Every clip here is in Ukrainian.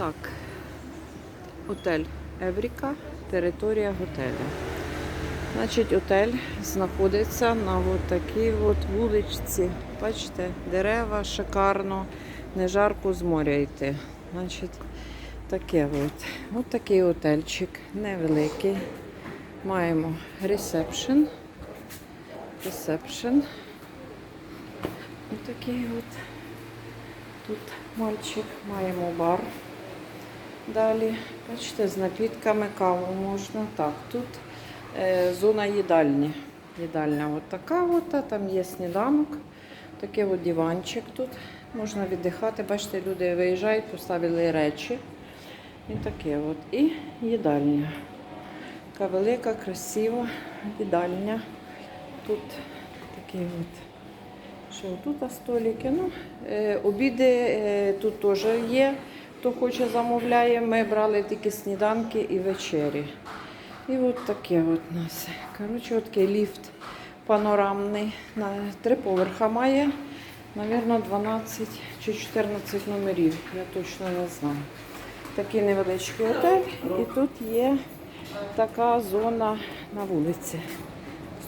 Так, отель Евріка, територія готелю. Значить, отель знаходиться на такій от вуличці. Бачите, дерева шикарно, не жарко з моря йти. Значить, таке от. От такий отельчик, невеликий. Маємо ресепшн. Ресепшн. Ось такий от. Тут мальчик, маємо бар. Далі, бачите, з напітками каву можна. Так, тут е, зона їдальні. Їдальня от от, там є сніданок. Такий от диванчик тут. Можна віддихати. Бачите, люди виїжджають, поставили речі. І таке от. І їдальня. Така велика, красива їдальня. Тут такий от. Що тут столики? Ну, е, обіди е, тут теж є. Хто хоче, замовляє. Ми брали тільки сніданки і вечері. І от таке от у нас. Коротше, от такий ліфт панорамний. На три поверха має. Навірно, 12 чи 14 номерів. Я точно не знаю. Такий невеличкий готель. І тут є така зона на вулиці.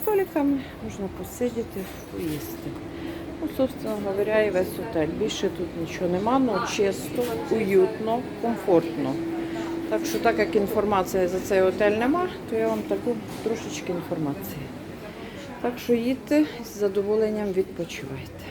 Столиками можна посидіти, поїсти. Ну, собственно говоря, і весь готель. Більше тут нічого нема, але чисто, уютно, комфортно. Так що, так як інформації за цей готель нема, то я вам таку трошечки інформації. Так що їдьте з задоволенням відпочивайте.